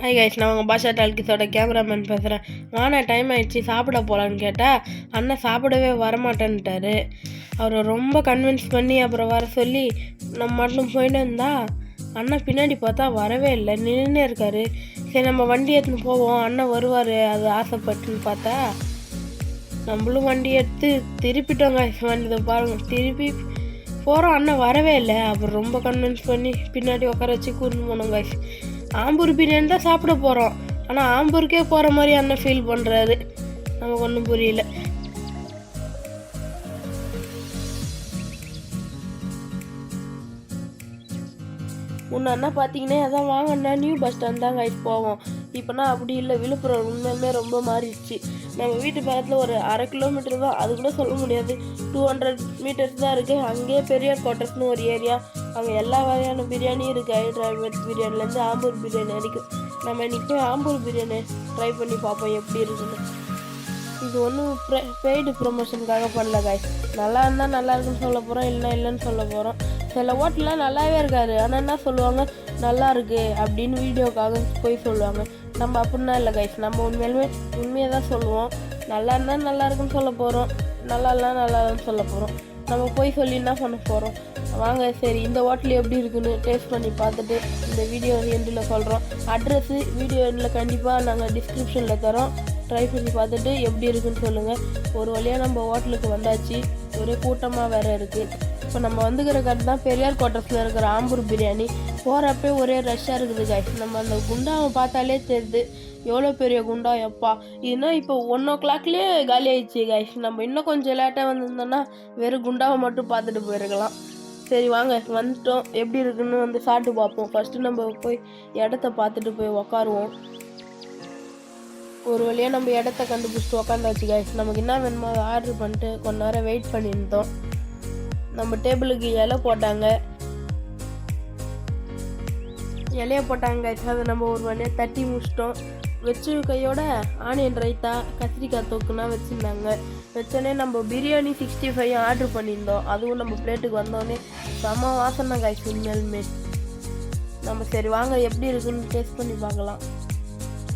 Hi guys நான் உங்கள் பாஷா டால்கிஸோட cameraman பேசுகிறேன் வாண்ணா டைம் ஆயிடுச்சு சாப்பிட போகலான்னு கேட்டால் அண்ணன் சாப்பிடவே வரமாட்டேன்ட்டாரு. அவரை ரொம்ப கன்வின்ஸ் பண்ணி அப்புறம் வர சொல்லி நம்ம மட்டும் போயிட்டு இருந்தா அண்ணன் பின்னாடி பார்த்தா வரவே இல்லை. நின்று இருக்காரு. சரி நம்ம வண்டி எடுத்துன்னு போவோம். அண்ணன் வருவார் அது ஆசைப்பட்டுன்னு பார்த்தா நம்மளும் வண்டி எடுத்து திருப்பிட்டோம் கைஸ் வண்டி பாருங்கள் திருப்பி போகிறோம் அண்ணன் வரவே இல்லை. அப்புறம் ரொம்ப கன்வின்ஸ் பண்ணி பின்னாடி உட்கார வச்சு கூட்டு போனோம் கைஸ் ஆம்பூர் பிரியாணி தான் சாப்பிட போகிறோம் ஆனால் ஆம்பூருக்கே போகிற மாதிரி அண்ணன் ஃபீல் பண்ணுறாரு நமக்கு ஒன்றும் புரியல. முன்னா பார்த்தீங்கன்னா அதான் வாங்கினா நியூ பஸ் ஸ்டாண்ட் தான் கைஸ் போவோம். இப்போனா அப்படி இல்லை விழுப்புரம் உண்மையுமே ரொம்ப மாறிடுச்சு. நம்ம வீட்டு பக்கத்தில் ஒரு அரை கிலோமீட்டர் தான் அது கூட சொல்ல முடியாது. டூ ஹண்ட்ரட் மீட்டர்ஸ் தான் இருக்குது அங்கேயே பெரியார் குவார்ட்டர்ஸ்னு ஒரு ஏரியா அங்கே எல்லா வகையான பிரியாணியும் இருக்குது ஹைதராபாத் பிரியாணிலேருந்து ஆம்பூர் பிரியாணி வரைக்கும். நம்ம இன்றைக்கி போய் ஆம்பூர் பிரியாணி ட்ரை பண்ணி பார்ப்போம் எப்படி இருக்குன்னு. இது ஒன்றும் பெய்டு ப்ரொமோஷனுக்காக பண்ணல காய் நல்லா இருந்தால் நல்லா இருக்குன்னு சொல்ல போகிறோம் இல்லை இல்லைன்னு சொல்ல போகிறோம் சில ஹோட்டல்லாம் நல்லாவே இருக்காது. ஆனால் என்ன சொல்லுவாங்க? நல்லா இருக்குது அப்படின்னு வீடியோக்காக போய் சொல்லுவாங்க. நம்ம அப்படின்னா இல்லை கைஸ் நம்ம உண்மையிலுமே உண்மையை தான் சொல்லுவோம். நல்லா இருந்தால் நல்லா இருக்குன்னு சொல்ல போகிறோம் நல்லா இல்லை நல்லா இல்லைன்னு சொல்ல போகிறோம் நம்ம போய் சொல்லி என்ன பண்ண போகிறோம் வாங்க சரி இந்த ஹோட்டல் எப்படி இருக்குன்னு டேஸ்ட் பண்ணி பார்த்துட்டு இந்த வீடியோ எண்டில் சொல்கிறோம் அட்ரஸ்ஸு வீடியோ எண்டில் கண்டிப்பாக நாங்கள் டிஸ்கிரிப்ஷனில் தரோம். ட்ரை பண்ணி பார்த்துட்டு எப்படி இருக்குன்னு சொல்லுங்கள் ஒரு வழியாக நம்ம ஹோட்டலுக்கு வந்தாச்சு. ஒரே கூட்டமாக வேறு இருக்குது இப்போ நம்ம வந்துக்கிற கடை தான் பெரியார் குவார்ட்டர்ஸில் இருக்கிற ஆம்பூர் பிரியாணி. போகிறப்பே ஒரே ரஷ்ஷாக இருக்குது கைஸ் நம்ம அந்த குண்டாவை பார்த்தாலே தெரியுது. எவ்வளோ பெரிய குண்டா எப்பா. இதுனா இப்போ ஒன் ஓ கிளாக்லேயே காலி ஆயிடுச்சு கைஸ் நம்ம இன்னும் கொஞ்சம் லேட்டாக வந்திருந்தோன்னா வெறும் குண்டாவை மட்டும் பார்த்துட்டு போயிருக்கலாம். சரி வாங்க. வந்துட்டோம். எப்படி இருக்குன்னு வந்து சாப்பிட்டு பார்ப்போம். ஃபஸ்ட்டு நம்ம போய் இடத்த பார்த்துட்டு போய் உக்காருவோம். ஒரு வழியாக நம்ம இடத்த கண்டுபிடிச்சிட்டு உக்காந்தாச்சு கைஸ் நமக்கு என்ன வேணுமோ அதை ஆர்டர் பண்ணிட்டு கொஞ்ச நேரம் வெயிட் பண்ணியிருந்தோம். நம்ம டேபிளுக்கு இலை போட்டாங்க. இலைய போட்டாங்க அதை நம்ம ஒரு வழியாக தட்டி முடிச்சிட்டோம். வச்சு கையோட ஆனியன் ரைத்தா கத்திரிக்காய் தொக்குனா வச்சுருந்தாங்க. வச்சோடனே நம்ம பிரியாணி சிக்ஸ்டி ஃபைவ் ஆர்டர் பண்ணியிருந்தோம். அதுவும் நம்ம பிளேட்டுக்கு வந்தோடனே செம வாசனை காய்ச்சி உண்மையாலுமே. நம்ம சரி வாங்க எப்படி இருக்குன்னு டேஸ்ட் பண்ணி பார்க்கலாம்.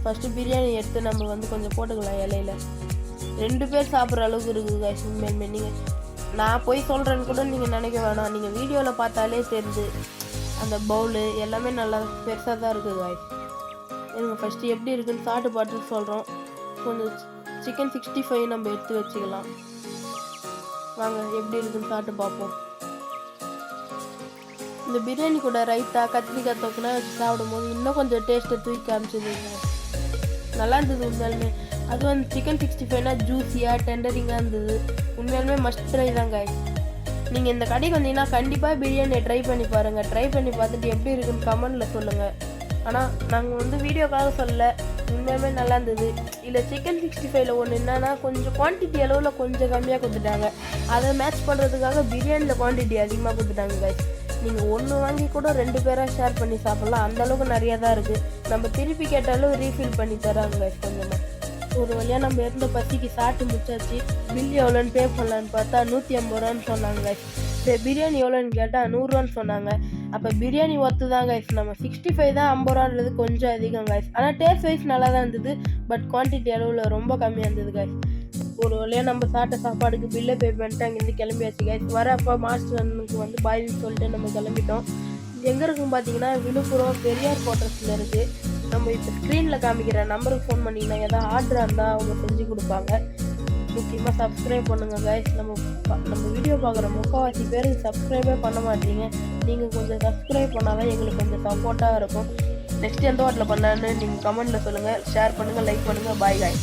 ஃபஸ்ட்டு பிரியாணி எடுத்து நம்ம வந்து கொஞ்சம் போட்டுக்கலாம் இலையில. ரெண்டு பேர் சாப்பிட்ற அளவுக்கு இருக்குது காய்ச்சி உண்மையாலுமே. நீங்கள் நான் போய் சொல்கிறேன்னு கூட நீங்கள் நினைக்க வேணாம். நீங்கள் வீடியோவில் பார்த்தாலே தெரிஞ்சு. அந்த பவுலு எல்லாமே நல்லா பெருசாக தான் இருக்குது காய்ஸ் எனக்கு ஃபஸ்ட்டு எப்படி இருக்குதுன்னு சாப்பிட்டு பார்த்துட்டு சொல்கிறோம் கொஞ்சம் சிக்கன் சிக்ஸ்டி ஃபைவ் நம்ம எடுத்து வச்சுக்கலாம். வாங்க எப்படி இருக்குதுன்னு சாப்பிட்டு பார்ப்போம். இந்த பிரியாணி கூட ரைத்தா கத்திரிக்காய் தொக்குனா வச்சு சாப்பிடும்போது இன்னும் கொஞ்சம் டேஸ்ட்டை தூக்கி காமிச்சது நல்லா இருந்தது உண்மையாலுமே. அதுவும் அந்த சிக்கன் சிக்ஸ்டி ஃபைவ்னா ஜூஸியாக டெண்டரிங்காக இருந்தது. உண்மையாலுமே மஸ்ட் ட்ரை தான் காய்ஸ் நீங்கள் இந்த கடைக்கு வந்தீங்கன்னா கண்டிப்பாக பிரியாணியை ட்ரை பண்ணி பாருங்கள் ட்ரை பண்ணி பார்த்துட்டு எப்படி இருக்குன்னு கமெண்டில் சொல்லுங்கள் ஆனால் நாங்கள் வந்து வீடியோக்காக சொல்லல. உண்மையுமே நல்லா இருந்தது. இல்லை சிக்கன் சிக்ஸ்டி ஃபைவ்ல ஒன்று என்னன்னா கொஞ்சம் குவான்டிட்டி அளவில் கொஞ்சம் கம்மியாக கொடுத்துட்டாங்க. அதை மேட்ச் பண்ணுறதுக்காக பிரியாணியில் குவான்டிட்டி அதிகமாக கொடுத்துட்டாங்க நீங்கள் ஒன்று வாங்கி கூட ரெண்டு பேராக ஷேர் பண்ணி சாப்பிட்லாம். அந்த அளவுக்கு நிறையா தான் இருக்குது நம்ம திருப்பி கேட்டாலும் ரீஃபில் பண்ணி தராங்க guys கொஞ்சமாக ஒரு வழியாக நம்ம இருந்த பசிக்கு சாப்பிட்டு முடிச்சாச்சு. பில் எவ்வளோன்னு பே பண்ணலான்னு பார்த்தா நூற்றி ஐம்பது ரூபான்னு சொன்னாங்க guys. பிரியாணி எவ்வளோன்னு கேட்டால் நூறுரூவான்னு சொன்னாங்க. அப்போ பிரியாணி ஒர்த்து தான் கைஸ் நம்ம சிக்ஸ்டி ஃபைவ் தான் ஐம்பது ரூபான்றது கொஞ்சம் அதிகம் கைஸ் ஆனால் டேஸ்ட் வைஸ் நல்லா தான் இருந்தது பட் குவான்டிட்டி அளவில் ரொம்ப கம்மியாக இருந்தது கைஸ் ஒரு வழியாக நம்ம சாப்பிட்ட சாப்பாடுக்கு பில்லை பே பண்ணிட்டு அங்கேருந்து கிளம்பியாச்சு கைஸ் வரப்போ மாஸ்டர் அண்ணனுக்கு வந்து பாய்னு சொல்லிட்டு நம்ம கிளம்பிட்டோம். எங்கே இருக்கும் பார்த்தீங்கன்னா விழுப்புரம் பெரியார் குவார்ட்டர்ஸில் இருக்குது நம்ம இப்போ ஸ்க்ரீனில் காமிக்கிற நம்பருக்கு ஃபோன் பண்ணிங்கன்னா ஏதாவது ஆர்டர் இருந்தால் அவங்க செஞ்சு கொடுப்பாங்க. முக்கியமாக சப்ஸ்கிரைப் பண்ணுங்கள் கைஸ் நம்ம நம்ம வீடியோ பார்க்குற முக்கால்வாசி பேருக்கு சப்ஸ்கிரைபே பண்ண மாட்டீங்க. நீங்கள் கொஞ்சம் சப்ஸ்கிரைப் பண்ணால் தான் எங்களுக்கு கொஞ்சம் சப்போர்ட்டாக இருக்கும். நெக்ஸ்ட் எந்த வாட்டில் பண்ணலான்னு நீங்கள் கமெண்ட்டில் சொல்லுங்கள் ஷேர் பண்ணுங்கள் லைக் பண்ணுங்கள் பாய் காய்